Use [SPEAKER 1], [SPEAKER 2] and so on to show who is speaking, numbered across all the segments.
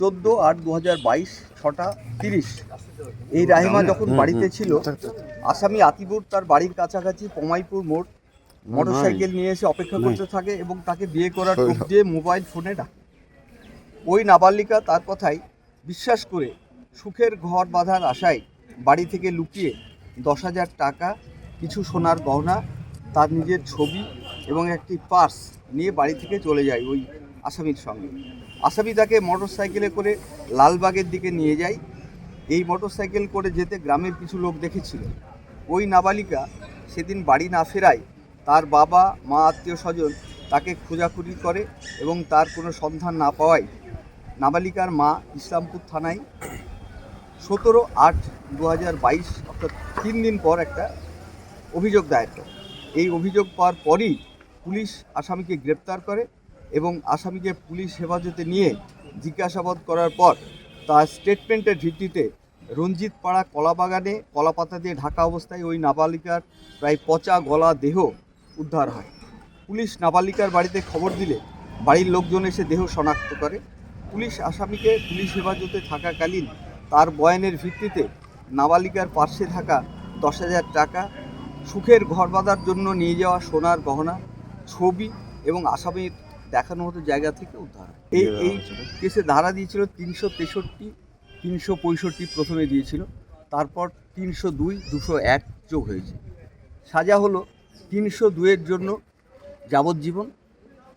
[SPEAKER 1] চোদ্দ আট দু হাজার বাইশ ছটা তিরিশ। এই রাহিমা যখন বাড়িতে ছিল আসামি আতিবুর তার বাড়ির কাছাকাছি পমাইপুর মোড় মোটরসাইকেল নিয়ে এসে অপেক্ষা করতে থাকে এবং তাকে বিয়ে করার টোপ দিয়ে মোবাইল ফোনে ডাকে। ওই নাবালিকা তার কথাই বিশ্বাস করে সুখের ঘর বাঁধার আশায় বাড়ি থেকে লুকিয়ে দশ হাজার টাকা কিছু সোনার গহনা তার নিজের ছবি এবং একটি পার্স নিয়ে বাড়ি থেকে চলে যায় ওই আসামির সঙ্গে। আসামি তাকে মোটর সাইকেলে করে লালবাগের দিকে নিয়ে যায়। এই মোটর সাইকেল করে যেতে গ্রামের কিছু লোক দেখেছিল। ওই নাবালিকা সেদিন বাড়ি না ফেরায় তার বাবা, মা, আত্মীয় স্বজন তাকে খোঁজাখুঁজি করে এবং তার কোনো সন্ধান না পাওয়ায় নাবালিকার মা ইসলামপুর থানায় সতেরো আট দু হাজার বাইশ, অর্থাৎ তিন দিন পর একটা অভিযোগ দায়ের করে। এই অভিযোগ পাওয়ার পরই পুলিশ আসামিকে গ্রেপ্তার করে এবং আসামিকে পুলিশ হেফাজতে নিয়ে জিজ্ঞাসাবাদ করার পর তার স্টেটমেন্টের ভিত্তিতে রঞ্জিত পাড়া কলাবাগানে কলাপাতা দিয়ে ঢাকা অবস্থায় ওই নাবালিকার প্রায় পচা গলা দেহ উদ্ধার হয়। পুলিশ নাবালিকার বাড়িতে খবর দিলে বাড়ির লোকজন এসে দেহ শনাক্ত করে। পুলিশ আসামিকে পুলিশ হেফাজতে থাকাকালীন তার বয়ানের ভিত্তিতে নাবালিকার পার্শ্বে থাকা দশ হাজার টাকা, সুখের ঘর বাঁধার জন্য নিয়ে যাওয়া সোনার গহনা, ছবি এবং আসামির দেখানো হতো জায়গা থেকে উদ্ধার এই এই কেসে ধারা দিয়েছিল তিনশো তেষট্টি তিনশো পঁয়ষট্টি প্রথমে দিয়েছিল তারপর তিনশো দুই দুশো এক যোগ হয়েছে। সাজা হলো তিনশো দুয়ের জন্য যাবজ্জীবন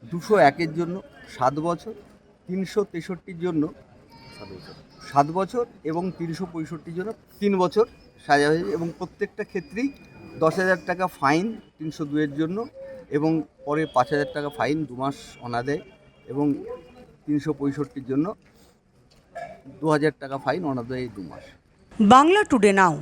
[SPEAKER 1] দুশো একের জন্য সাত বছর তিনশো তেষট্টির জন্য সাত বছর। এবং তিনশো পঁয়ষট্টির জন্য তিন বছর সাজা হয়েছে এবং প্রত্যেকটা ক্ষেত্রেই দশ হাজার টাকা ফাইন তিনশো দুয়ের জন্য এবং পরে পাঁচ হাজার টাকা ফাইন দু মাস অনাদায় এবং তিনশো পঁয়ষট্টির জন্য দু হাজার টাকা ফাইন অনাদায়ী দু মাস।
[SPEAKER 2] বাংলা টুডে নাও।